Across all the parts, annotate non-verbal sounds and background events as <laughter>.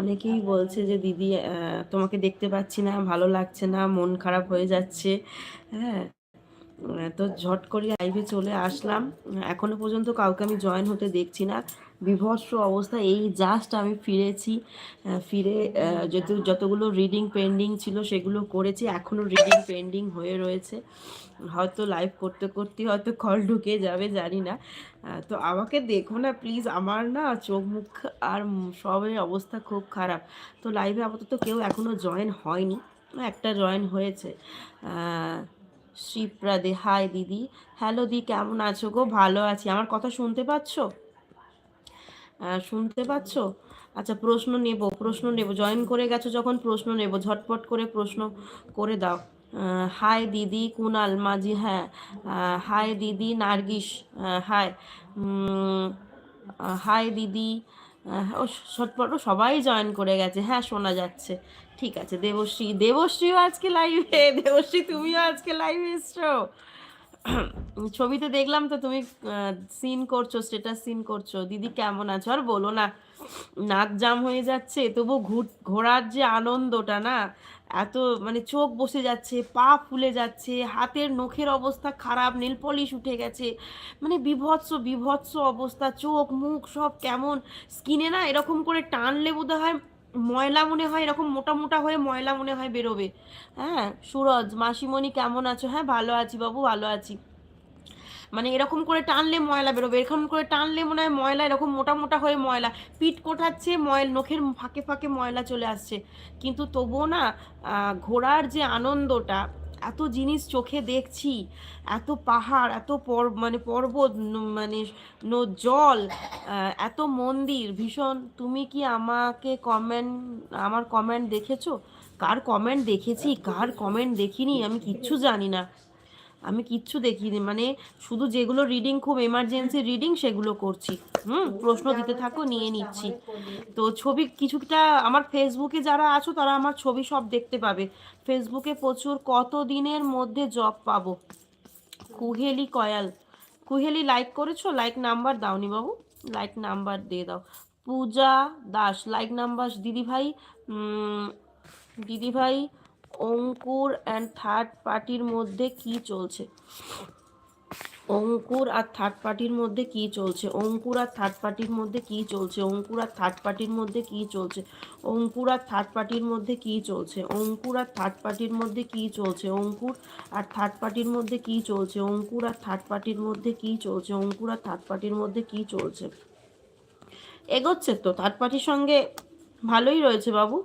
অনেকেই বলছে যে, দিদি তোমাকে দেখতে পাচ্ছি না, ভালো লাগছে না, মন খারাপ হয়ে যাচ্ছে। হ্যাঁ তো ঝট করে লাইভে চলে আসলাম। এখনও পর্যন্ত কাউকে আমি জয়েন হতে দেখছি না। বিভৎস অবস্থা। এই জাস্ট আমি ফিরেছি ফিরে আহ, যত যতগুলো রিডিং পেন্ডিং ছিল সেগুলো করেছি। এখনও রিডিং পেন্ডিং হয়ে রয়েছে। হয়তো লাইভ করতে করতে হয়তো কল ঢুকে যাবে জানি না। তো আমাকে দেখো না প্লিজ আমার না চোখ মুখ আর সবের অবস্থা খুব খারাপ। তো লাইভে আপাতত কেউ এখনও জয়েন হয়নি। একটা জয়েন হয়েছে। শ্রীপ্রাদে হাই দিদি। হ্যালো দি কেমন আছো গো? ভালো আছি। আমার কথা শুনতে পাচ্ছ? শুনতে পাচ্ছ? আচ্ছা প্রশ্ন নেব প্রশ্ন নেব। জয়েন করে গেছো যখন, প্রশ্ন নেব। ঝটপট করে প্রশ্ন করে দাও। হাই দিদি, কুনাল, মাঝি হ্যাঁ। হাই দিদি, নার্গিস হাই হাই দিদি ও, ঝটপট সবাই জয়েন করে গেছে। হ্যাঁ শোনা যাচ্ছে। ঠিক আছে, দেবশ্রী, দেবশ্রীও আজকে লাইভে দেবশ্রী, তুমিও আজকে লাইভে এসছো। <clears throat> ছবিতে দেখলাম তো তুমি সিন করছ স্টেটাস সিন করছ। দিদি কেমন আছো? আর বলো না, নাক জাম হয়ে যাচ্ছে, তবু ঘুর, ঘোরার যে আনন্দটা না, এত মানে চোখ বসে যাচ্ছে, পা ফুলে যাচ্ছে, হাতের নখের অবস্থা খারাপ নেল পলিশ উঠে গেছে মানে বিভৎস বিভৎস অবস্থা, চোখ, মুখ সব কেমন স্কিনে না এরকম করে টানলে বোধ হয় ময়লা মনে হয় এরকম মোটা মোটা হয়ে ময়লা মনে হয় বেরোবে। হ্যাঁ সুরজ, মাসিমণি কেমন আছো? হ্যাঁ ভালো আছি বাবু, ভালো আছি। মানে এরকম করে টানলে ময়লা বেরোবে, এরকম করে টানলে মনে হয় ময়লা এরকম মোটা মোটা হয়ে ময়লা। পিঠ কোঠাচ্ছে, ময়ল, নখের ফাঁকে ফাঁকে ময়লা চলে আসছে। কিন্তু তবুও না ঘোরার যে আনন্দটা এত জিনিস চোখে দেখছি, এত পাহাড়, এত পর মানে পর্বত মানে জল এত মন্দির। ভীষণ, তুমি কি আমাকে কমেন্ট আমার কমেন্ট দেখেছ? কার কমেন্ট দেখেছি, কার কমেন্ট দেখিনি, আমি কিচ্ছু জানি না। আমি কিচ্ছু দেখিনি মানে শুধু যেগুলো রিডিং খুব এমার্জেন্সি রিডিং সেগুলো করছি। হুম, প্রশ্ন দিতে থাকো, নিয়ে নিচ্ছি। তো ছবি কিছুটা, আমার ফেসবুকে যারা আছো তারা আমার ছবি সব দেখতে পাবে। ফেসবুকে প্রচুর কত দিনের মধ্যে জব পাবো? কুহেলি কয়াল। কুহেলি লাইক করেছ? লাইক নাম্বার দাওনি বাবু। লাইক নাম্বার দিয়ে দাও। পূজা দাস লাইক নাম্বার দিদি ভাই দিদি ভাই অঙ্কুর অ্যান্ড থার্ড পার্টির মধ্যে কি চলছে অঙ্কুর আর থার্ড পার্টির মধ্যে কি চলছে অঙ্কুর আর থার্ড পার্টির মধ্যে কি চলছে অঙ্কুর আর থার্ড পার্টির মধ্যে কি চলছে অঙ্কুর আর থার্ড পার্টির মধ্যে কি চলছে অঙ্কুর আর থার্ড পার্টির মধ্যে কি চলছে অঙ্কুর আর থার্ড পার্টির মধ্যে কি চলছে অঙ্কুর আর থার্ড পার্টির মধ্যে কি চলছে অঙ্কুর আর থার্ড পার্টির মধ্যে কি চলছে এগোচ্ছে তো থার্ড পার্টির সঙ্গে ভালোই রয়েছে বাবু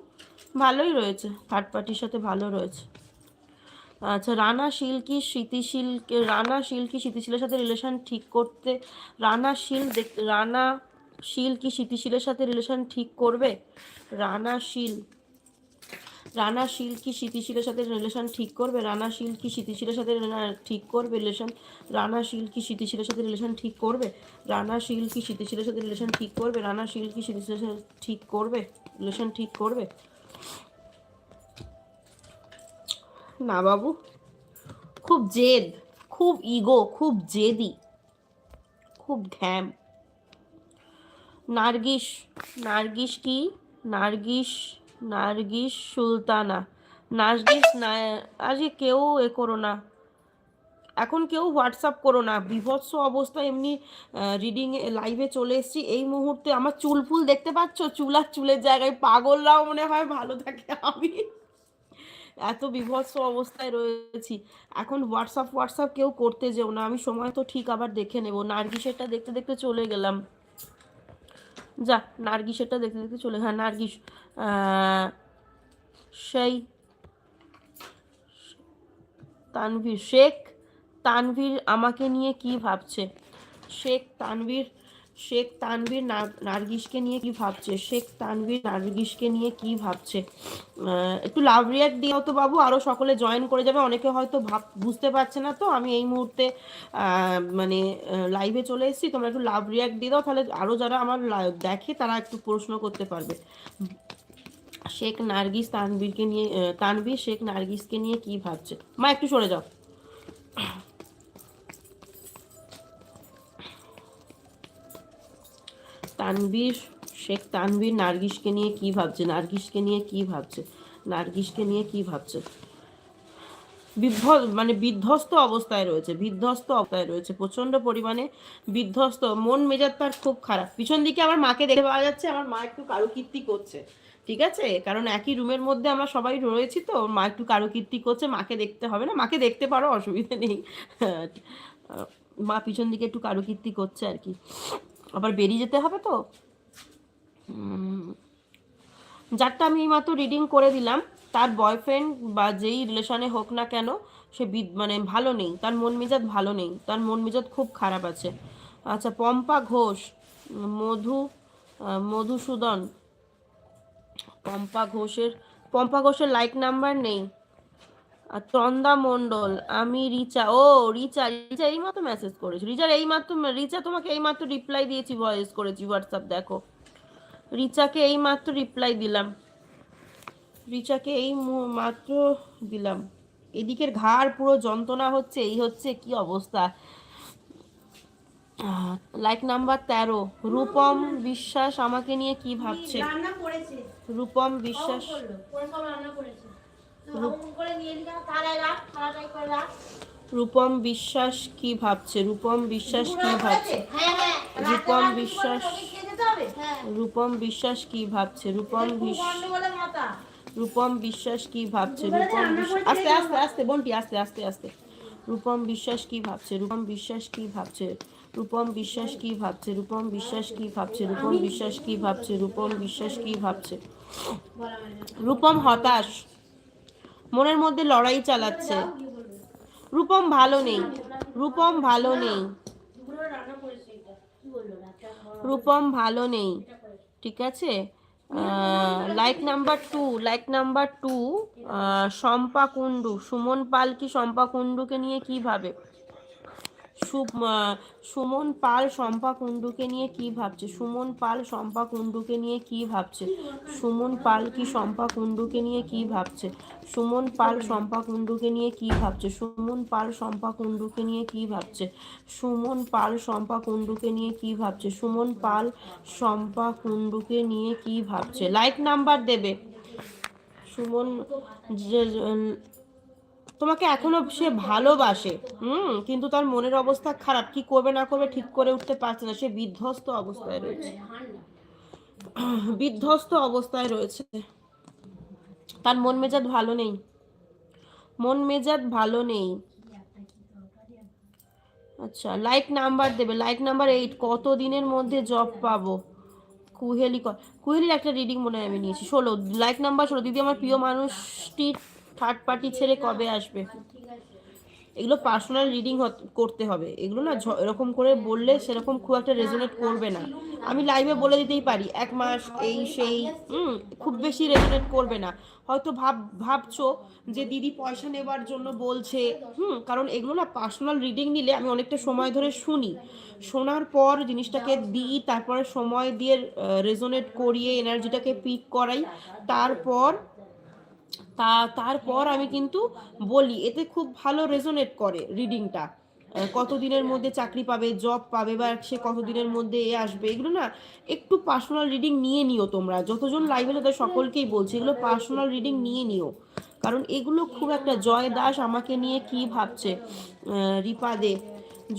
ভালোই রয়েছে থার্ড পার্টির সাথে ভালো রয়েছে। আচ্ছা রানা শিল্কি স্মৃতিশীল, রানা শিল্কি স্মৃতিশীলের সাথে রিলেশন ঠিক করতে, রানা শিল দেখ, রানা শিল কি স্মৃতিশীলের সাথে রিলেশন ঠিক করবে? রানা শিল রানা শিল কি স্মৃতিশীলের সাথে রিলেশন ঠিক করবে? রানা শিল কি স্মৃতিশীলের সাথে ঠিক করবে রিলেশন রানা শিল কি স্মৃতিশীলের সাথে রিলেশন ঠিক করবে? রানা শিল কি স্মৃতিশীলের সাথে রিলেশন ঠিক করবে? রানা শিল কি স্মৃতিশীলের সাথে ঠিক করবে? রিলেশন ঠিক করবে? না বাবু। খুব জেদ, খুব ইগো, খুব জেদি, খুব ঘ্যাম। নার্গিস নার্গিস কি? নার্গিস নার্গিস সুলতানা। নার্গিস না আজকে কেউ এ করো না। এখন কেউ হোয়াটসঅ্যাপ করো না। বিভৎস অবস্থা এমনি রিডিং লাইভে চলে এসেছি। এই মুহূর্তে আমার চুল ফুল দেখতে পাচ্ছ? চুল আর চুলের জায়গায় পাগলরাও মনে হয় ভালো থাকে আমি। এত বিভৎস অবস্থায় রয়েছি। এখন হোয়াটসঅ্যাপ হোয়াটসঅ্যাপ কেউ করতে যেও না। আমি সময় তো ঠিক আবার দেখে নেব। নার্গিসেরটা দেখতে দেখতে চলে গেলাম। যা, নার্গিসেরটা দেখতে দেখতে চলে হ্যাঁ নার্গিস। সেই তানভীর, শেখ তানভীর আমাকে নিয়ে কি ভাবছে? শেখ তানভীর শেখ তানভীর নার্গিসকে নিয়ে কি ভাবছে? শেখ তানভীর নার্গিসকে নিয়ে কি ভাবছে? একটু লাভ রিয়াক্ট দিও তো বাবু আরও সকলে জয়েন করে যাবে। অনেকে হয়তো ভাব বুঝতে পারছে না তো। আমি এই মুহূর্তে মানে লাইভে চলে এসেছি। তোমরা একটু লাভ রিয়াক্ট দিয়ে দাও তাহলে আরও যারা আমার দেখে তারা একটু প্রশ্ন করতে পারবে। শেখ নার্গিস তানভীরকে নিয়ে আহ, তানভীর শেখ নার্গিসকে নিয়ে কি ভাবছে? মা একটু সরে যাও। তানভীর, শেখ তানভীর নার্গিসকে নিয়ে কি ভাবছে? নার্গিসকে নিয়ে কি ভাবছে? নার্গিসকে নিয়ে কি ভাবছে? বিধ্ব মানে বিধ্বস্ত অবস্থায় রয়েছে, বিধ্বস্ত অবস্থায় রয়েছে প্রচণ্ড পরিমাণে বিধ্বস্ত। মন মেজাজ তার খুব খারাপ। পিছন দিকে আমার মাকে দেখতে পাওয়া যাচ্ছে, আমার মা একটু কারুকীর্তি করছে, ঠিক আছে? কারণ একই রুমের মধ্যে আমরা সবাই রয়েছি তো, মা একটু কারুকীর্তি করছে, মাকে দেখতে হবে না? মাকে দেখতে পারো, অসুবিধা নেই। <laughs> মা পিছন দিকে একটু কারুকীর্তি করছে আর কি। আবার বেরিয়ে যেতে হবে তো? যারটা আমি এইমাত্র রিডিং করে দিলাম, তার বয়ফ্রেন্ড বা যেই রিলেশনে হোক না কেন, সে মানে ভালো নেই, তার মন মেজাজ ভালো নেই, তার মন মেজাজ খুব খারাপ আছে। আচ্ছা পম্পা ঘোষ, মধু মধুসূদন, পম্পা ঘোষের পম্পা ঘোষের লাইক নাম্বার নেই। আর তন্দা মণ্ডল আমি রিচা ও রিচা রিচা এইমাত্র মেসেজ করেছি। রিচার এই মাত্র রিচা তোমাকে এইমাত্র রিপ্লাই দিয়েছি ভয়েস করেছি হোয়াটসঅ্যাপ দেখো। রিচাকে এই মাত্র রিপ্লাই দিলাম। রিচাকে এই মাত্র দিলাম। এদিকের ঘাড় পুরো যন্ত্রণা হচ্ছে এই হচ্ছে কি অবস্থা? লাইক নাম্বার তেরো রূপম বিশ্বাস আমাকে নিয়ে কি ভাবছে? রূপম বিশ্বাস। রান্না করেছে। রূপম বিশ্বাস কি ভাবছে রূপম বিশ্বাস কি ভাবছে হ্যাঁ হ্যাঁ রূপম বিশ্বাস হ্যাঁ রূপম বিশ্বাস কি ভাবছে রূপম বিশ্বাস রূপম বিশ্বাস কি ভাবছে রূপম বিশ্বাস আস্তে আস্তে আস্তে বন্টি আস্তে আস্তে আস্তে রূপম বিশ্বাস কি ভাবছে রূপম বিশ্বাস কি ভাবছে রূপম বিশ্বাস কি ভাবছে রূপম বিশ্বাস কি ভাবছে রূপম বিশ্বাস কি ভাবছে রূপম বিশ্বাস কি ভাবছে মানে। রূপম হতাশ মনের মধ্যে লড়াই চালাচ্ছে। রূপম ভালো নেই। রূপম ভালো নেই। রূপম ভালো নেই। ঠিক আছে? Like number two like number two Shampa Kundu. Suman Pal কি শম্পা কুণ্ডুকে নিয়ে কি ভাবে? সুমন পাল, শম্পা কুণ্ডুকে নিয়ে কি ভাবছে? সুমন পাল, শম্পা কুণ্ডুকে নিয়ে কি ভাবছে? সুমন পাল কি শম্পা কুণ্ডুকে নিয়ে কি ভাবছে? সুমন পাল, শম্পা কুণ্ডুকে নিয়ে কি ভাবছে? সুমন পাল, শম্পা কুণ্ডুকে নিয়ে কি ভাবছে? সুমন পাল, শম্পা কুণ্ডুকে নিয়ে কি ভাবছে? সুমন পাল, শম্পা কুণ্ডুকে নিয়ে কি ভাবছে? লাইক নাম্বার দেবে। সুমন তোমাকে এখনও সে ভালোবাসে। হুম, কিন্তু তার মনের অবস্থা খারাপ। কি করবে, না করবে, ঠিক করে উঠতে পারছে না। সে বিধ্বস্ত অবস্থায় রয়েছে। <clears throat> বিধ্বস্ত অবস্থায় রয়েছে। তার মন মেজাজ ভালো নেই। মন মেজাজ ভালো নেই। আচ্ছা লাইক নাম্বার দেবে। লাইক নাম্বার এইট কত দিনের মধ্যে জব পাবো? কুহেলি কুহেলির একটা রিডিং মনে হয় আমি নিয়েছি। ষোলো। লাইক নাম্বার ষোলো। দিদি আমার প্রিয় মানুষটি থার্ড পার্টি ছেড়ে কবে আসবে? এগুলো পার্সোনাল রিডিং করতে হবে। এগুলো না এরকম করে বললে সেরকম খুব একটা রেজোনেট করবে না। আমি লাইভে বলে দিতেই পারি, এক মাস এই সেই, হুম, খুব বেশি রেজোনেট করবে না। হয়তো ভাব, ভাবছ যে দিদি পয়সা নেবার জন্য বলছে, হুম, কারণ এগুলো না পার্সোনাল রিডিং নিলে আমি অনেকটা সময় ধরে শুনি। শোনার পর জিনিসটাকে দিই, তারপরে সময় দিয়ে রেজোনেট করিয়ে এনার্জিটাকে পিক করাই, তারপর তা তারপর আমি কিন্তু বলি, এতে খুব ভালো রেজোনেট করে রিডিংটা কতদিনের মধ্যে চাকরি পাবে জব পাবে বা সে কতদিনের মধ্যে এ আসবে, এগুলো না একটু পার্সোনাল রিডিং নিয়ে নিও তোমরা। যতজন লাইভে তাদের সকলকেই বলছি, এগুলো পার্সোনাল রিডিং নিয়ে নিও। কারণ এগুলো খুব একটা জয় দাস আমাকে নিয়ে কি ভাবছে? রিপা দে।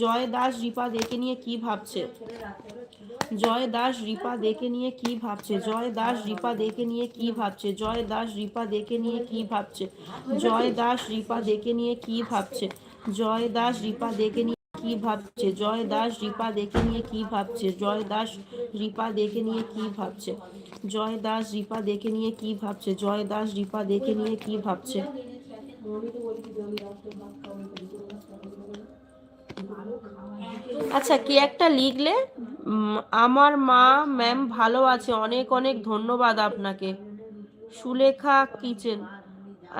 জয় দাস, রিপা দেকে নিয়ে কি ভাবছে? জয় দাস রিপা দেখে নিয়ে কি ভাবছে? জয় দাস রিপা দেখে নিয়ে কি ভাবছে? জয় দাস রিপা দেখে নিয়ে কি ভাবছে? জয় দাস রিপা দেখে নিয়ে কি ভাবছে? জয় দাস রিপা দেখে নিয়ে কি ভাবছে? জয় দাস রিপা দেখে নিয়ে কি ভাবছে? জয় দাস রিপা দেখে নিয়ে কি ভাবছে? জয় দাস রিপা দেখে নিয়ে কি ভাবছে? জয় দাস রিপা দেখে নিয়ে কি ভাবছে? আচ্ছা কি একটা লিখলে? আমার মা ম্যাম ভালো আছে। অনেক অনেক ধন্যবাদ আপনাকে। সুলেখা কিচেন।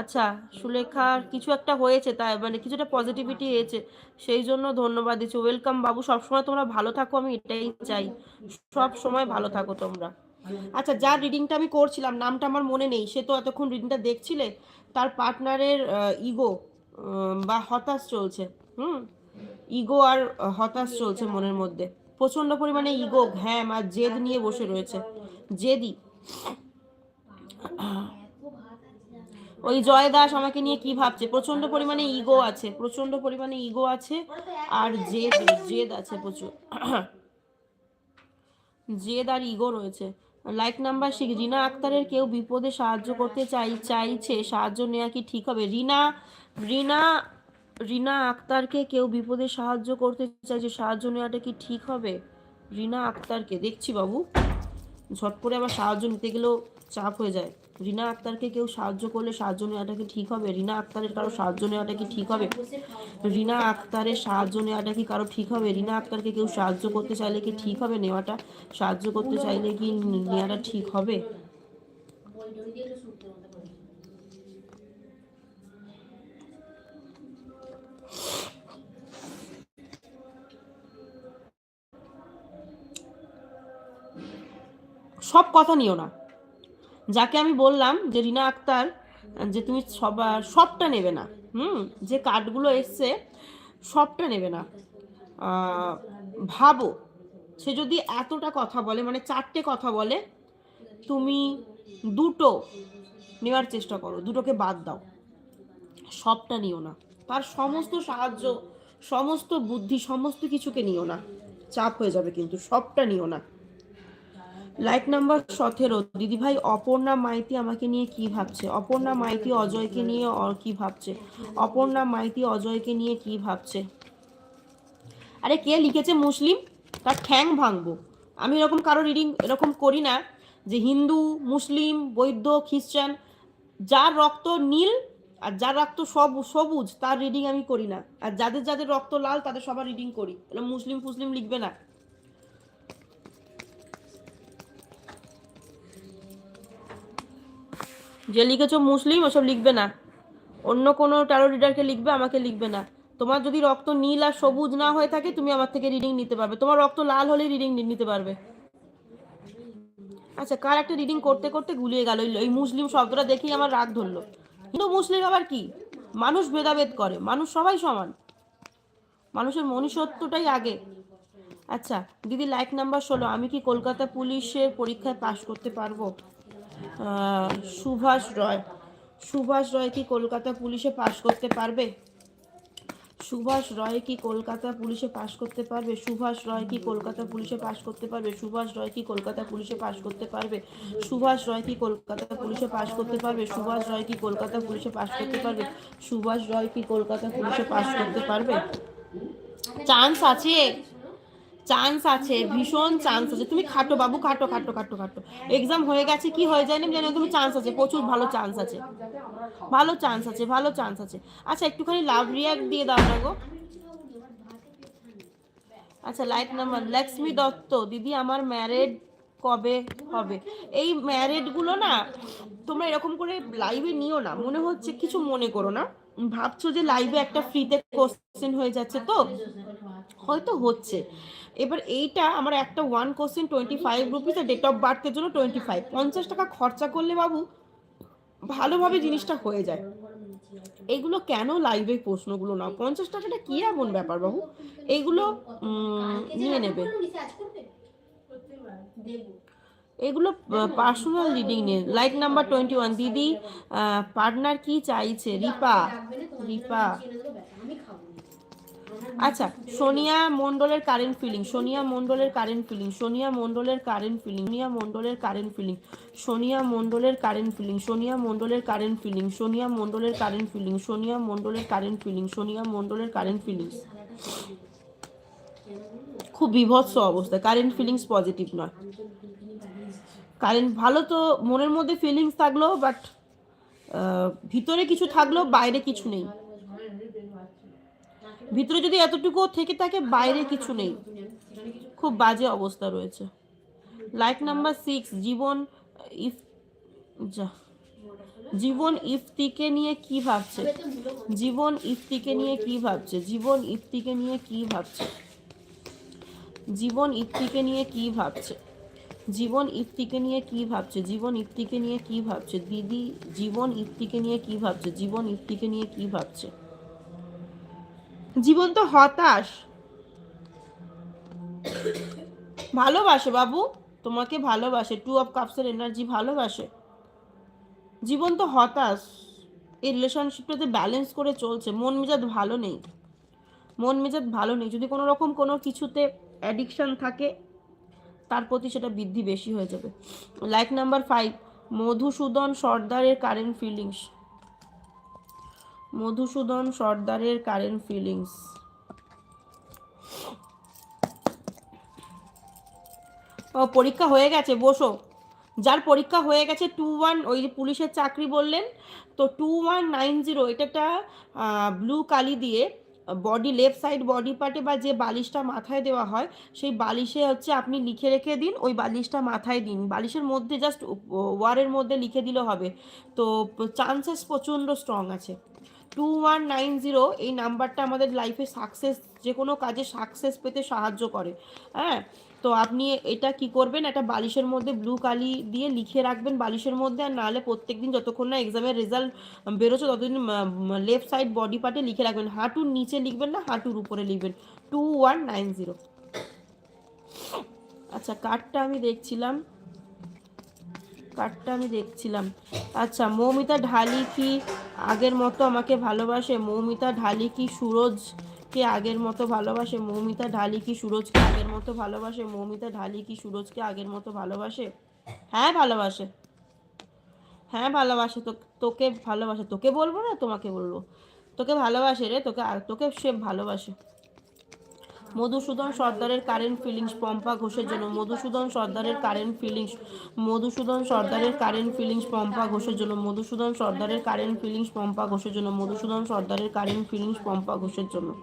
আচ্ছা সুলেখার কিছু একটা হয়েছে তাই মানে কিছুটা পজিটিভিটি হয়েছে। সেই জন্য ধন্যবাদ দিচ্ছি। ওয়েলকাম বাবু, সবসময় তোমরা ভালো থাকো, আমি এটাই চাই। সব সময় ভালো থাকো তোমরা। আচ্ছা যার রিডিংটা আমি করছিলাম, নামটা আমার মনে নেই, সে তো এতক্ষণ রিডিংটা দেখছিলে? তার পার্টনারের ইগো বা হতাশ চলছে। হুম? ইগো আর হতাশ চলছে মনের মধ্যে। প্রচণ্ড পরিমাণে ইগো ঘ্যাম আর জেদ নিয়ে বসে রয়েছে। জেদি। ওই জয় দাস আমাকে নিয়ে কি ভাবছে? প্রচণ্ড পরিমাণে ইগো আছে প্রচণ্ড পরিমাণে ইগো আছে আর জেদ জেদ আছে প্রচুর। জেদ আর ইগো রয়েছে। লাইক নাম্বার সিক্স রিনা আক্তারের কেউ বিপদে সাহায্য করতে চাই, চাইছে, সাহায্য নেওয়া কি ঠিক হবে? রিনা রিনা রিনা আক্তারকে কেউ বিপদে সাহায্য করতে চাইছে সাহায্য নেওয়াটা কি ঠিক হবে? রিনা আক্তারকে, দেখছি বাবু। ঝট করে আবার সাহায্য নিতে গেলেও চাপ হয়ে যায়। রিনা আক্তারকে কেউ সাহায্য করলে সাহায্য নেওয়াটা কি ঠিক হবে? রিনা আক্তারের কারও সাহায্য নেওয়াটা কি ঠিক হবে? রিনা আক্তারের সাহায্য নেওয়াটা কি কারও ঠিক হবে? রিনা আক্তারকে কেউ সাহায্য করতে চাইলে কি ঠিক হবে? নেওয়াটা, সাহায্য করতে চাইলে কি নেওয়াটা ঠিক হবে? সব কথা নিও না। যাকে আমি বললাম যে রিনা আক্তার, যে তুমি সবার সবটা নেবে না। হুম? যে কার্ডগুলো এসছে, সবটা নেবে না। ভাবো, সে যদি এতটা কথা বলে মানে চারটে কথা বলে, তুমি দুটো নেওয়ার চেষ্টা করো, দুটোকে বাদ দাও। সবটা নিও না। তার সমস্ত সাহায্য, সমস্ত বুদ্ধি, সমস্ত কিছুকে নিও না। চাপ হয়ে যাবে কিন্তু, সবটা নিও না। লাইক নাম্বার সতেরো, দিদিভাই, অপর্ণা, মাইতি আমাকে নিয়ে কি ভাবছে? অপর্ণা, মাইতি, অজয়কে নিয়ে কি ভাবছে? অপর্ণা, মাইতি, অজয়কে নিয়ে কি ভাবছে? আরে কে লিখেছে মুসলিম? তার ঠ্যাং ভাঙবো। আমি এরকম কারও রিডিং এরকম করি না যে হিন্দু, মুসলিম বৌদ্ধ খ্রিস্টান, যার রক্ত নীল আর যার রক্ত সব, সবুজ, তার রিডিং আমি করি না। আর যাদের যাদের রক্ত লাল, তাদের সবার রিডিং করি। তাহলে মুসলিম, ফুসলিম লিখবে না। যে লিখেছো মুসলিম, ওসব লিখবে না। অন্য কোনো ট্যারো রিডারকে লিখবে, আমাকে লিখবে না। তোমার যদি রক্ত নীল আর সবুজ না হয়ে থাকে, তুমি আমার থেকে রিডিং নিতে পারবে। তোমার রক্ত লাল হলেই রিডিং নিতে পারবে। আচ্ছা কার একটা রিডিং করতে করতে গুলিয়ে গেল? এই মুসলিম শব্দটা দেখেই আমার রাগ ধরলো। কিন্তু মুসলিম আবার কি? মানুষ ভেদাভেদ করে, মানুষ সবাই সমান। মানুষের মনুষ্যত্বটাই আগে। আচ্ছা দিদি লাইক নাম্বার ষোলো। আমি কি কলকাতা পুলিশের পরীক্ষায় পাশ করতে পারব? সুভাষ রয়। সুভাষ রয় কি কলকাতা পুলিশে পাশ করতে পারবে? সুভাষ রয় কি কলকাতা পুলিশে পাশ করতে পারবে? সুভাষ রয় কি কলকাতা পুলিশে পাশ করতে পারবে? সুভাষ রয় কি কলকাতা পুলিশে পাশ করতে পারবে? সুভাষ রয় কি কলকাতা পুলিশে পাশ করতে পারবে? সুভাষ রয় কি কলকাতা পুলিশে পাশ করতে পারবে? সুভাষ রয় কি কলকাতা পুলিশে পাশ করতে পারবে? চান্স আছে? চান্স আছে, ভীষণ চান্স আছে। তুমি খাটো বাবু, খাটো খাটো খাটো খাটো। এক্সাম হয়ে গেছে, কি হয়ে যায় না জানি তুমি চান্স আছে, প্রচুর ভালো চান্স আছে। ভালো চান্স আছে, ভালো চান্স আছে। আচ্ছা একটুখানি লাভ রিয়াক্ট দিয়ে দাও না গো। আচ্ছা লাইক নাম্বার লক্ষ্মী দত্ত দিদি আমার ম্যারেড কবে হবে? এই ম্যারেডগুলো না, তোমরা এরকম করে লাইভে নিও না, মনে হচ্ছে কিছু মনে করো না। ভাবছ যে লাইভে একটা ফ্রিতে কোশ্চেন হয়ে যাচ্ছে তো? হয়তো হচ্ছে। এবার এইটা আমার একটা one question twenty five rupees R date of বার্থের জন্য টোয়েন্টি ফাইভ পঞ্চাশ টাকা খরচা করলে বাবু, ভালোভাবে জিনিসটা হয়ে যায়। এগুলো কেন লাইভে প্রশ্নগুলো না পঞ্চাশ টাকাটা কি এমন ব্যাপার বাবু? এইগুলো নিয়ে নেবে। এগুলো পার্সোনাল রিডিং নিয়ে। লাইক নাম্বার টোয়েন্টি ওয়ান দিদি পার্টনার কি চাইছে? রিপা। রিপা। আচ্ছা সোনিয়া মন্ডলের কারেন্ট ফিলিং সোনিয়া মন্ডলের কারেন্ট ফিলিং সোনিয়া মন্ডলের কারেন্ট ফিলিং সোনিয়া মন্ডলের কারেন্ট ফিলিং সোনিয়া মন্ডলের কারেন্ট ফিলিং সোনিয়া মন্ডলের কারেন্ট ফিলিং সোনিয়া মন্ডলের কারেন্ট ফিলিং সোনিয়া মন্ডলের কারেন্ট ফিলিং সোনিয়া মন্ডলের কারেন্ট ফিলিংস খুব বিভৎস অবস্থা। কারেন্ট ফিলিংস পজিটিভ নয়। কারেন্ট ভালো তো মনের মধ্যে ফিলিংস থাকল বাট ভিতরে কিছু থাকলেও বাইরে কিছু নেই। ভিতরে যদি এতটুকু থেকে থাকে, বাইরে কিছু নেই। খুব বাজে অবস্থা রয়েছে। লাইক নাম্বার সিক্স জীবন ইফ যা, জীবন ইফতিকে নিয়ে কি ভাবছে? জীবন ইফতিকে নিয়ে কি ভাবছে? জীবন ইফতিকে নিয়ে কি ভাবছে? জীবন ইফতিকে নিয়ে কি ভাবছে? জীবন ইফতিকে নিয়ে কি ভাবছে? জীবন ইফতিকে নিয়ে কি ভাবছে? দিদি, জীবন ইফতিকে নিয়ে কি ভাবছে? জীবন ইফতিকে নিয়ে কি ভাবছে? জীবন তো হতাশ। ভালোবাসে বাবু, তোমাকে ভালোবাসে। টু অফ কাপসের এনার্জি ভালোবাসে। জীবন তো হতাশ। এই রিলেশনশিপটাতে ব্যালেন্স করে চলছে। মন মেজাজ ভালো নেই। মন মেজাজ ভালো নেই। যদি কোনো রকম কোনো কিছুতে অ্যাডিকশান থাকে তার প্রতি সেটা বৃদ্ধি বেশি হয়ে যাবে। লাইক নাম্বার ফাইভ মধুসূদন সর্দারের কারেন্ট ফিলিংস মধুসূদন সর্দারের কারেন্ট ফিলিংস ও, পরীক্ষা হয়ে গেছে, বসো। যার পরীক্ষা হয়ে গেছে টু ওয়ান ওই পুলিশের চাকরি বললেন, তো টু ওয়ান নাইন জিরো এটা একটা ব্লু কালি দিয়ে বডি লেফট সাইড বডি পার্টে বা যে বালিশটা মাথায় দেওয়া হয়, সেই বালিশে হচ্ছে আপনি লিখে রেখে দিন, ওই বালিশটা মাথায় দিন। বালিশের মধ্যে জাস্ট ওয়ারের মধ্যে লিখে দিলে হবে। তো চান্সেস প্রচণ্ড স্ট্রং আছে। টু ওয়ান নাইন জিরো এই নাম্বারটা আমাদের লাইফে সাকসেস যে কোনো কাজে সাকসেস পেতে সাহায্য করে। হ্যাঁ? তো আপনি এটা কি করবেন? একটা বালিশের মধ্যে ব্লু কালি দিয়ে লিখে রাখবেন বালিশের মধ্যে আর নাহলে প্রত্যেক দিন যতক্ষণ না এক্সামের রেজাল্ট বেরোচ্ছে ততদিন লেফট সাইড বডি পার্টে লিখে রাখবেন। হাঁটুর নিচে লিখবেন না, হাঁটুর উপরে লিখবেন। টু ওয়ান নাইন জিরো আচ্ছা কার্ডটা আমি দেখছিলাম। কার্ডটা আমি দেখছিলাম। আচ্ছা মৌমিতা ঢালি কি আগের মতো আমাকে ভালোবাসে? মৌমিতা ঢালি কি সুরজকে আগের মতো ভালোবাসে? মৌমিতা ঢালি কি সুরজকে আগের মতো ভালোবাসে? মৌমিতা ঢালি কি সুরজকে আগের মতো ভালোবাসে? হ্যাঁ ভালোবাসে। হ্যাঁ ভালোবাসে। তো, তোকে ভালোবাসে। তোকে বলব না? তোমাকে বলব। তোকে ভালোবাসে রে? তোকে আর, তোকে সে ভালোবাসে। মধুসূদন সর্দারের কারেন্ট ফিলিংস, পম্পা ঘোষের জন্য। মধুসূদন সর্দারের কারেন্ট ফিলিংস, মধুসূদন সর্দারের কারেন্ট ফিলিংস, পম্পা ঘোষের জন্য। মধুসূদন সর্দারের কারেন্ট ফিলিংস, পম্পা ঘোষের জন্য। মধুসূদন সর্দারের কারেন্ট ফিলিংস, পম্পা ঘোষের জন্য।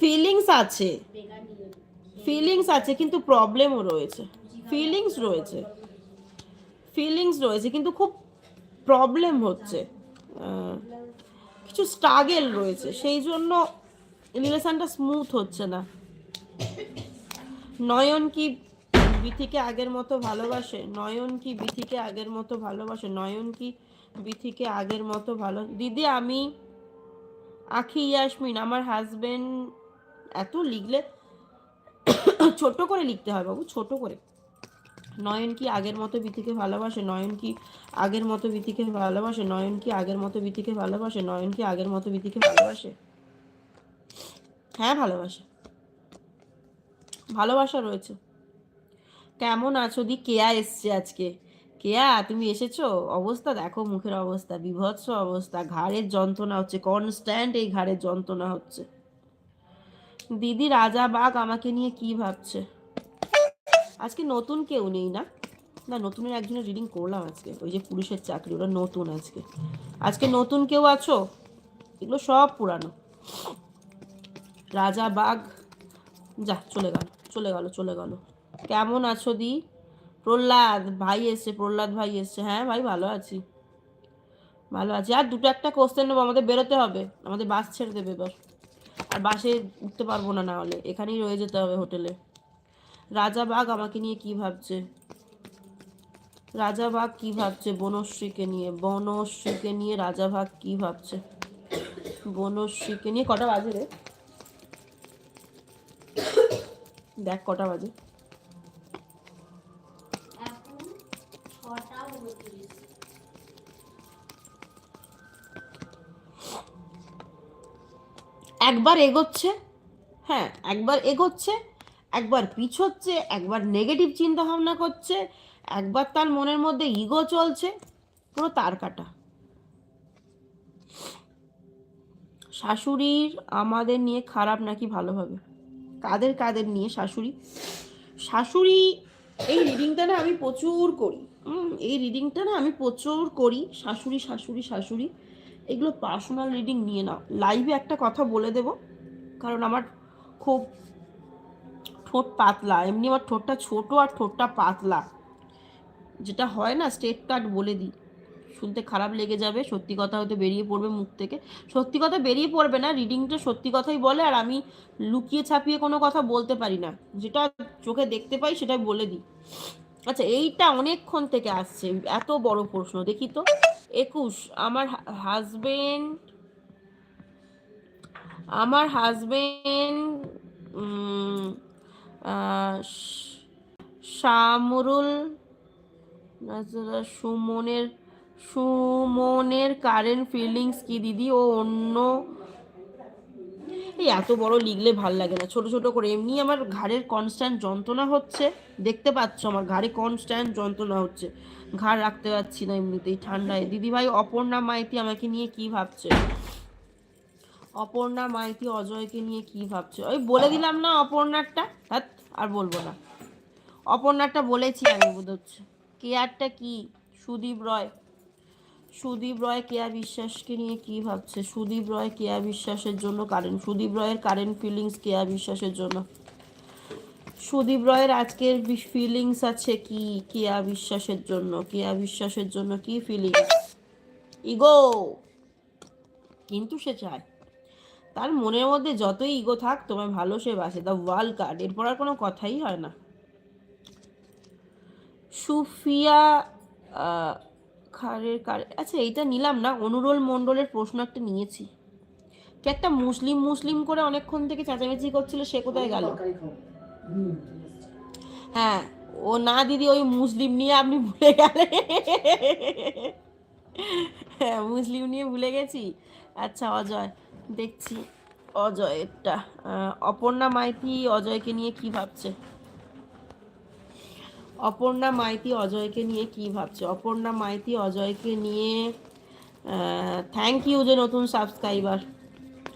ফিলিংস আছে। ফিলিংস আছে কিন্তু প্রবলেমও রয়েছে। ফিলিংস রয়েছে। ফিলিংস রয়েছে কিন্তু খুব প্রবলেম হচ্ছে। কিছু স্ট্রাগেল রয়েছে। সেই জন্য রিলেশনটা স্মুথ হচ্ছে না। নয়ন কি বিথিকে আগের মতো ভালোবাসে? নয়ন কি বিথিকে আগের মতো ভালোবাসে? নয়ন কি বিথিকে আগের মতো ভালো দিদি আমি আখি ইয়াসমিন, আমার হাজবেন্ড এত লিখলে ছোট করে লিখতে হয় বাবু ছোট করে। নয়ন কি আগের মতো বিথিকে ভালোবাসে? নয়ন কি আগের মতো বিথিকে ভালোবাসে? নয়ন কি আগের মতো বিথিকে ভালোবাসে? নয়ন কি আগের মতো বিথিকে ভালোবাসে? হ্যাঁ ভালোবাসে। ভালোবাসা রয়েছে। কেমন আছো? দি কেয়া এসছে আজকে? কেয়া, তুমি এসেছ? অবস্থা দেখো, মুখের অবস্থা, বিভৎস অবস্থা, ঘাড়ের যন্ত্রণা হচ্ছে কনস্ট্যান্ট এই ঘাড়ের যন্ত্রণা হচ্ছে। দিদি রাজা বাঘ আমাকে নিয়ে কি ভাবছে? আজকে নতুন কেউ নেই না? না, নতুনের একজনের রিডিং করলাম আজকে, ওই যে পুলিশের চাকরি, ওরা নতুন আজকে। আজকে নতুন কেউ আছো? এগুলো সব পুরানো। রাজা বাঘ, যা, চলে গেল চলে গেল চলে গেল। কেমন আছো দি? প্রহ্লাদ ভাই এসছে, প্রহ্লাদ ভাই এসছে। হ্যাঁ ভাই, ভালো আছি। ভালো আছি। আর দুটো একটা কোশ্চেন নেব, আমাদের বেরোতে হবে। আমাদের বাস ছেড়ে দেবে এবার। আর বাসে উঠতে পারব না না হলে এখানেই রয়ে যেতে হবে হোটেলে রাজা বাঘ আমাকে নিয়ে কি ভাবছে? রাজা বাঘ কি ভাবছে? বনশ্রীকে নিয়ে। বনশ্রীকে নিয়ে রাজা বাঘ কি ভাবছে? বনশ্রীকে নিয়ে কটা বাজে রে? দেখ, কটা বাজে। একবার এগোচ্ছে হ্যাঁ একবার এগোচ্ছে, একবার পিছোচ্ছে, একবার নেগেটিভ চিন্তা ভাবনা করছে, একবার তার মনের মধ্যে ইগো চলছে, পুরো তার কাটা। শাশুড়ির আমাদের নিয়ে খারাপ নাকি ভালোভাবে? কাদের কাদের নিয়ে শাশুড়ি? শাশুড়ি, এই রিডিংটা না আমি প্রচুর করি। এই রিডিংটা না আমি প্রচুর করি, শাশুড়ি শাশুড়ি শাশুড়ি। এগুলো পার্সোনাল রিডিং নিয়ে নাও। লাইভে একটা কথা বলে দেব, কারণ আমার খুব ঠোঁট পাতলা। এমনি আমার ঠোঁটটা ছোট আর ঠোঁটটা পাতলা। যেটা হয় না স্টেট কার্ড বলে দিই। শুনতে খারাপ লেগে যাবে, সত্যি কথা হয়তো বেরিয়ে পড়বে মুখ থেকে। সত্যি কথা বেরিয়ে পড়বে না রিডিংটা সত্যি কথাই বলে, আর আমি লুকিয়ে ছাপিয়ে কোনো কথা বলতে পারি না। যেটা চোখে দেখতে পাই সেটাই বলে দিই। আচ্ছা এইটা অনেকক্ষণ থেকে আসছে। এত বড় প্রশ্ন, দেখি তো। একুশ, আমার হাজবেন্ড আমার হাজবেন্ড শামরুল, সুমনের সুমনের কারেন্ট ফিলিংস কি দিদি? ও অন্য এই এত বড় লিখলে ভালো লাগে না। ছোট ছোট করে। এমনি আমার ঘাড়ের কনস্ট্যান্ট যন্ত্রণা হচ্ছে। দেখতে পাচ্ছ আমার ঘাড়ে কনস্ট্যান্ট যন্ত্রণা হচ্ছে। ঘাড় রাখতে পারছি না এমনিতেই ঠান্ডায়। দিদিভাই, অপর্ণা মাইতি আমাকে নিয়ে কি ভাবছে? অপর্ণা মাইতি অজয়কে নিয়ে কি ভাবছে? ওই বলে দিলাম না অপর্ণারটা? হ্যাঁ আর বলব না। অপর্ণারটা বলেছি আমি বোধ হচ্ছে কেয়ারটা কি? সুদীপ রয়। সুদীপ রয়, কেয়া বিশ্বাসকে নিয়ে কি ভাবছে? সুদীপ রয়, কেয়া বিশ্বাসের জন্য কারেন্ট, সুদীপ রয়ের কারেন্ট ফিলিংস কেয়া বিশ্বাসের জন্য। সুদীপ রয়ের আজকের ফিলিংস আছে কি? কেয়া বিশ্বাসের জন্য। কেয়া বিশ্বাসের জন্য কি ফিলিংস? ইগো! কিন্তু সে চায়। তার মনের মধ্যে যতই ইগো থাক, তোমায় ভালো সে বাসে। দ্য ওয়ার্ল্ড কার্ড এরপর আর কোনো কথাই হয় না। সুফিয়া খারের কার আচ্ছা এইটা নিলাম না অনুরোল মণ্ডলের প্রশ্ন একটা নিয়েছি। কে একটা মুসলিম মুসলিম করে অনেকক্ষণ থেকে চেঁচামেচি করছিল সে কোথায় গেল? হ্যাঁ ও না দিদি ওই মুসলিম নিয়ে আপনি ভুলে গেলেন। হ্যাঁ মুসলিম নিয়ে ভুলে গেছি। আচ্ছা অজয় দেখছি। অজয়েরটা অপর্ণা মাইতি অজয়কে নিয়ে কি ভাবছে? অপর্ণা মাইতি অজয়কে নিয়ে কি ভাবছে? অপর্ণা মাইতি অজয়কে নিয়ে থ্যাংক ইউ যে নতুন সাবস্ক্রাইবার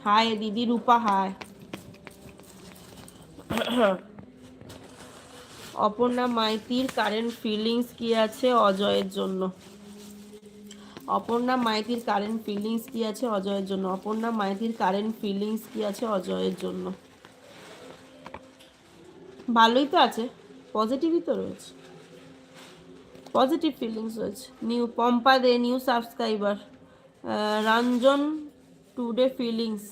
হাই দিদি রূপা হাই অপর্ণা মাইতির কারেন্ট ফিলিংস কি আছে অজয়ের জন্য? অপর্ণা মাইতির কারেন্ট ফিলিংস কি আছে অজয়ের জন্য? অপর্ণা মাইতির কারেন্ট ফিলিংস কি আছে অজয়ের জন্য? ভালোই তো আছে। পজিটিভই তো রয়েছে। পজিটিভ ফিলিংস রয়েছে। New Pompa De new subscriber Ranjan today feelings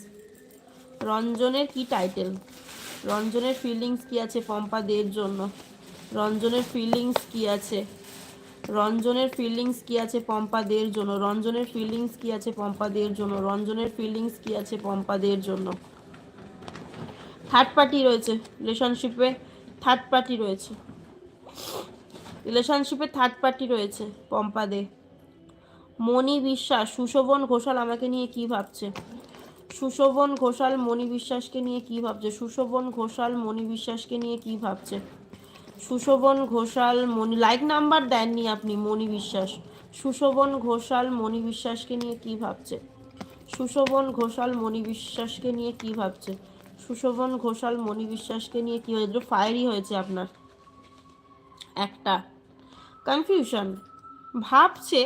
রঞ্জনের কি টাইটেল রঞ্জনের ফিলিংস কি আছে পম্পা দের জন্য? রঞ্জনের ফিলিংস কি আছে? রঞ্জনের ফিলিংস কি আছে পম্পা দের জন্য? রঞ্জনের ফিলিংস কি আছে পম্পা দের জন্য? রঞ্জনের ফিলিংস কি আছে পম্পা দের জন্য? থার্ড পার্টি রয়েছে রিলেশনশিপে থার্ড পার্টি রয়েছে। রিলেশনশিপে থার্ড পার্টি রয়েছে পম্পা দে মণি বিশ্বাস, সুশোভন ঘোষাল আমাকে নিয়ে কি ভাবছে? সুশোভন ঘোষাল, মণি বিশ্বাসকে নিয়ে কি ভাবছে? সুশোভন ঘোষাল, মণি বিশ্বাসকে নিয়ে কি ভাবছে? সুশোভন ঘোষাল, মণি লাইক নাম্বার দেননি আপনি, মণি বিশ্বাস। সুশোভন ঘোষাল, মণি বিশ্বাসকে নিয়ে কি ভাবছে? সুশোভন ঘোষাল, মণি বিশ্বাসকে নিয়ে কি ভাবছে? সুশোভন ঘোষাল মণি বিশ্বাসকে নিয়ে কি হয়েছে ফায়ারি হয়েছে আপনার। একটা। কনফিউশন ভাবছে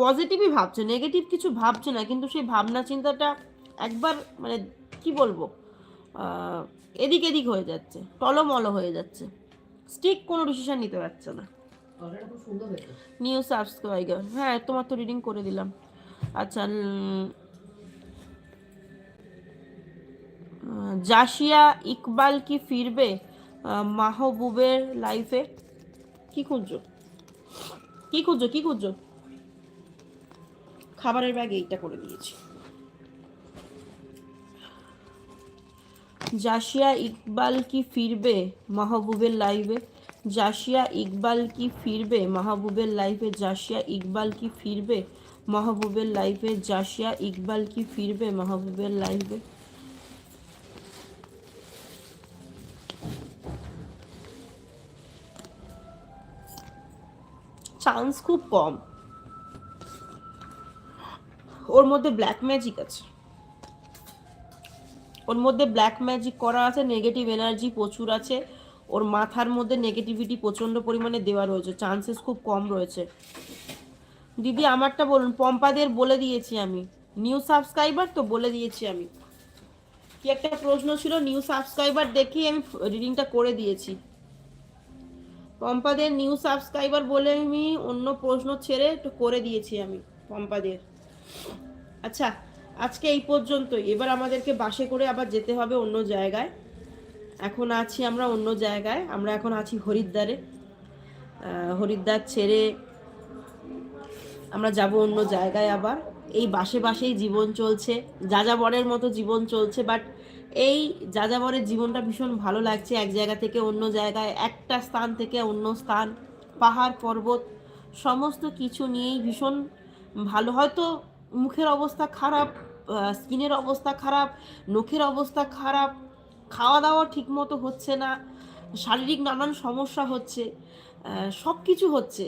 পজিটিভই ভাবছে নেগেটিভ কিছু ভাবছে না কিন্তু সেই ভাবনা চিন্তাটা একবার মানে কি বলব? এদিক এদিক হয়ে যাচ্ছে টলমল হয়ে যাচ্ছে। স্টিক কোনো ডিসিশন নিতে পারছে না। নিউ সাবস্ক্রাইবার হ্যাঁ তোমার তো রিডিং করে দিলাম। আচ্ছা জাসিয়া ইকবাল কি ফিরবে মাহবুবের লাইফে কি খুঁজছো? কি খুঁজছো? কি খুঁজছো? খাবারের ব্যাগ এইটা করে দিয়েছি। জাসিয়া ইকবাল কি ফিরবে মাহবুবের লাইভে জাসিয়া ইকবাল কি ফিরবে মাহবুবের লাইফে জাসিয়া ইকবাল কি ফিরবে মাহবুবের লাইফে জাসিয়া ইকবাল কি ফিরবে মাহবুবের লাইফে চান্স খুব কম। ওর মধ্যে ব্ল্যাক ম্যাজিক আছে। ওর মধ্যে ব্ল্যাক ম্যাজিক করা আছে নেগেটিভ এনার্জি প্রচুর আছে। ওর মাথার মধ্যে নেগেটিভিটি প্রচণ্ড পরিমাণে দেওয়া রয়েছে চান্সেস খুব কম রয়েছে। দিদি, আমারটা বলুন, পম্পাদের বলে দিয়েছি আমি। নিউ সাবস্ক্রাইবার তো বলে দিয়েছি আমি। কি একটা প্রশ্ন ছিল নিউ সাবস্ক্রাইবার দেখেই আমি রিডিংটা করে দিয়েছি। পম্পাদের নিউ সাবস্ক্রাইবার বলে আমি অন্য প্রশ্ন ছেড়ে একটু করে দিয়েছি আমি পম্পাদের। আচ্ছা আজকে এই পর্যন্তই। এবার আমাদেরকে বাসে করে আবার যেতে হবে অন্য জায়গায়। এখন আছি আমরা অন্য জায়গায়। আমরা এখন আছি হরিদ্বারে। হরিদ্বার ছেড়ে আমরা যাব অন্য জায়গায় আবার। এই বাসে বাসেই জীবন চলছে। যা যা বরের মতো জীবন চলছে বাট এই যাযাবরের জীবনটা ভীষণ ভালো লাগছে। এক জায়গা থেকে অন্য জায়গায়, একটা স্থান থেকে অন্য স্থান, পাহাড়, পর্বত, সমস্ত কিছু নিয়েই ভীষণ ভালো। হয়তো মুখের অবস্থা খারাপ স্কিনের অবস্থা খারাপ, নখের অবস্থা খারাপ খাওয়া দাওয়া ঠিকমতো হচ্ছে না, শারীরিক নানান সমস্যা হচ্ছে সব কিছু হচ্ছে।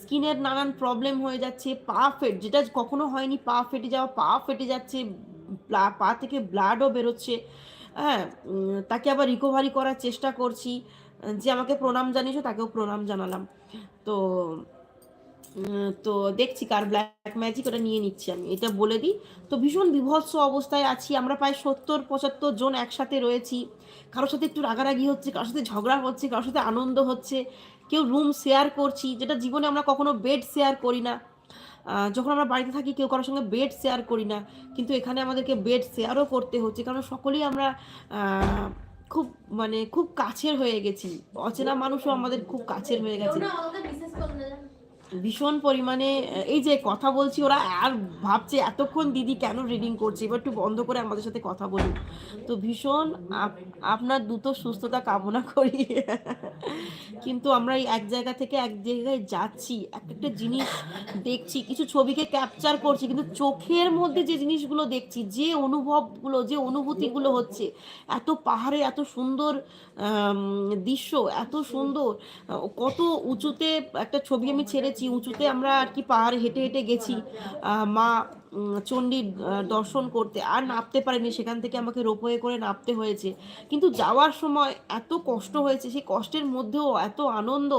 স্কিনের নানান প্রবলেম হয়ে যাচ্ছে, পা ফেট, যেটা কখনো হয়নি, পা ফেটে যাওয়া, পা ফেটে যাচ্ছে পা থেকে ব্লাডও বেরোচ্ছে। হ্যাঁ তাকে আবার রিকভারি করার চেষ্টা করছি। যে আমাকে প্রণাম জানিয়েছো, তাকেও প্রণাম জানালাম। তো তো দেখছি কার ব্ল্যাক ম্যাজিক ওটা নিয়ে নিচ্ছি আমি। এটা বলে দিই। তো ভীষণ বিভৎস অবস্থায় আছি। আমরা প্রায় সত্তর, পঁচাত্তর জন একসাথে রয়েছি। কারোর সাথে একটু রাগারাগি হচ্ছে, কারোর সাথে ঝগড়া হচ্ছে, কারোর সাথে আনন্দ হচ্ছে। কেউ রুম শেয়ার করছি, যেটা জীবনে আমরা কখনো বেড শেয়ার করি না। যখন আমরা বাড়িতে থাকি, কেউ কারোর সঙ্গে বেড শেয়ার করি না। কিন্তু এখানে আমাদেরকে বেড শেয়ারও করতে হচ্ছে, কারণ সকলেই আমরা খুব মানে খুব কাছের হয়ে গেছি। অচেনা মানুষও আমাদের খুব কাছের হয়ে গেছে। ভীষণ পরিমাণে এই যে কথা বলছি, ওরা আর ভাবছে এতক্ষণ দিদি কেন রিডিং করছে? এবার একটু বন্ধ করে আমাদের সাথে কথা বলুন। তো ভীষণ আপ- আপনার দ্রুত সুস্থতা কামনা করি। কিন্তু আমরা এই এক জায়গা থেকে এক জায়গায় যাচ্ছি এক একটা জিনিস দেখছি, কিছু ছবিকে ক্যাপচার করছি, কিন্তু চোখের মধ্যে যে জিনিসগুলো দেখছি, যে অনুভবগুলো, যে অনুভূতিগুলো হচ্ছে, এত পাহাড়ে এত সুন্দর দৃশ্য, এত সুন্দর কত উঁচুতে একটা ছবি আমি ছেড়েছি উঁচুতে আমরা আর কি পাহাড় হেঁটে হেঁটে গেছি। মা চণ্ডীর দর্শন করতে। আর নামতে পারিনি, সেখান থেকে আমাকে রোপওয়ে করে নামতে হয়েছে। কিন্তু যাওয়ার সময় এত কষ্ট হয়েছে, সেই কষ্টের মধ্যেও এত আনন্দ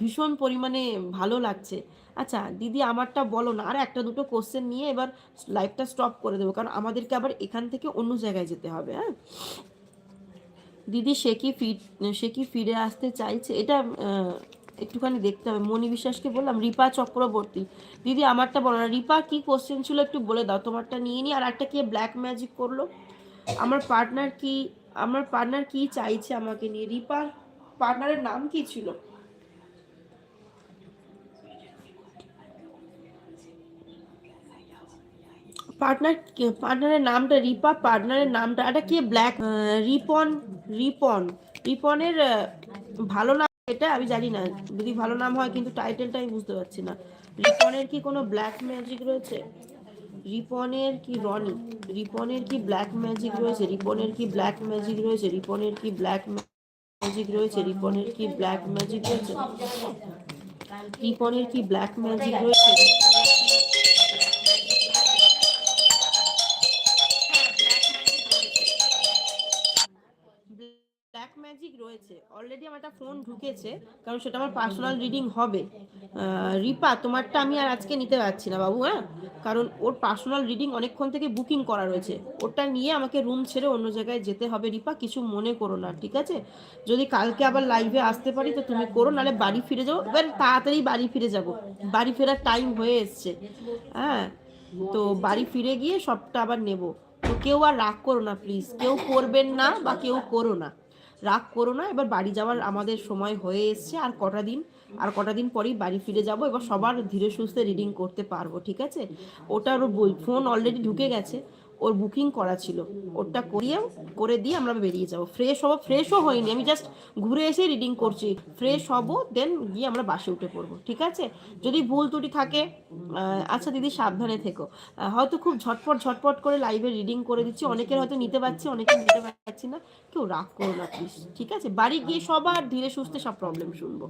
ভীষণ পরিমাণে ভালো লাগছে। আচ্ছা দিদি আমারটা বলো না, আর একটা দুটো কোশ্চেন নিয়ে এবার লাইভটা স্টপ করে দেবো, কারণ আমাদেরকে আবার এখান থেকে অন্য জায়গায় যেতে হবে হ্যাঁ? দিদি, সে কি ফির, সে কি ফিরে আসতে চাইছে? এটা একটুখানি দেখতে হবে। মনি বিশ্বাসকে বললাম, রিপা চক্রবর্তী, দিদি আমারটা বলো না। রিপা কি কোশ্চেন ছিল একটু বলে দাও, তোমারটা নিয়ে নি। আর একটা কে ব্ল্যাক ম্যাজিক করল? আমার পার্টনার কি, আমার পার্টনার কি চাইছে আমাকে নিয়ে? রিপার পার্টনারের নাম কি ছিল? পার্টনার পার্টনারের নামটা, রিপা পার্টনারের নামটা এটা কে ব্ল্যাক রিপন রিপন, রিপনের ভালো নাম এটা আমি জানি না, যদি ভালো নাম হয় কিন্তু টাইটেলটা আমি বুঝতে পারছি না। রিপনের কি কোনো ব্ল্যাক ম্যাজিক রয়েছে? রিপনের কি রনি? রিপনের কি ব্ল্যাক ম্যাজিক রয়েছে? রিপনের কি ব্ল্যাক ম্যাজিক রয়েছে? রিপনের কি ব্ল্যাক ম্যাজিক রয়েছে? রিপনের কি ব্ল্যাক ম্যাজিক রয়েছে? রিপনের কি ব্ল্যাক ম্যাজিক রয়েছে? অলরেডি আমার একটা ফোন ঢুকেছে, কারণ সেটা আমার পার্সোনাল রিডিং হবে। রিপা, তোমারটা আমি আর আজকে নিতে পারছি না বাবু হ্যাঁ? কারণ ওর পার্সোনাল রিডিং অনেকক্ষণ থেকে বুকিং করা রয়েছে। ওটা নিয়ে আমাকে রুম ছেড়ে অন্য জায়গায় যেতে হবে রিপা, কিছু মনে করো না, ঠিক আছে? যদি কালকে আবার লাইভে আসতে পারি তো তুমি করো, নাহলে বাড়ি ফিরে যাও এবার তাড়াতাড়ি বাড়ি ফিরে যাব। বাড়ি ফেরার টাইম হয়ে এসছে হ্যাঁ? তো বাড়ি ফিরে গিয়ে সবটা আবার নেব। তো কেউ আর রাগ করো না প্লিজ কেউ করবেন না বা কেউ করো না। রাগ করো না, এবার বাড়ি যাওয়ার আমাদের সময় হয়ে এসছে। আর কটা দিন, আর কটা দিন পরেই বাড়ি ফিরে যাব, এবার সবার ধীরে সুস্থে রিডিং করতে পারব, ঠিক আছে? ওটার ফোন অলরেডি ঢুকে গেছে। ওর বুকিং করা ছিল। ওটা করিয়ে, করে দিয়ে আমরা বেরিয়ে যাব। ফ্রেশ হব ফ্রেশও হয়নি। আমি জাস্ট ঘুরে এসে রিডিং করছি। ফ্রেশ হব দেন গিয়ে আমরা বাসে উঠে পড়ব। ঠিক আছে? যদি ভুল ত্রুটি থাকে আচ্ছা দিদি সাবধানে থেকো। হয়তো খুব ঝটপট ঝটপট করে লাইভে রিডিং করে দিচ্ছি। অনেকের হয়তো নিতে পারছি, অনেকে নিতে পারছি না। কেউ রাগ করো না প্লিজ ঠিক আছে? বাড়ি গিয়ে সবার ধীরে সুস্থে সব প্রবলেম শুনব।